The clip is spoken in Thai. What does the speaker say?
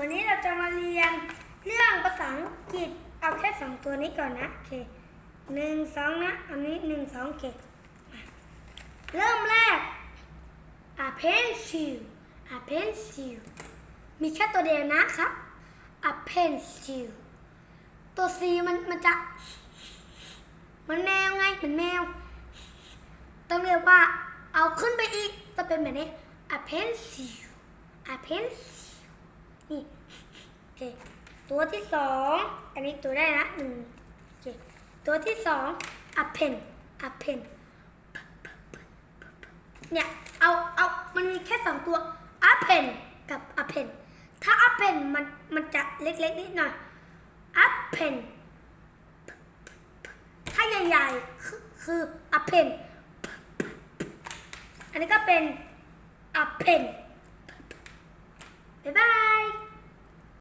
วันนี้เราจะมาเรียนเรื่องภาษาอังกฤษ เอาแค่สองตัวนี้ก่อนนะ โอเคหนึ่งสองนะ อันนี้หนึ่งสองเคมาเริ่มแรก a pencil a pencil มีแค่ตัวเดียวนะครับ a pencil ตัว C มันมันจะ มันแมวไงเหมือนแมว ต้องเรียกว่าเอาขึ้นไปอีกจะเป็นแบบนี้ a pencil a pencil นี่โอเคตัวที่สองอันนี้ตัวได้นะหนึ่งโอเคตัวที่สอง a pen a pen เพนเนี่ยเอาเอามันมีแค่สองตัว a pen กับ a pen ถ้า a pen มันมันจะเล็กๆนิดหน่อย a pen ถ้าใหญ่ๆคือคือ a pen อันนี้ก็เป็น a pen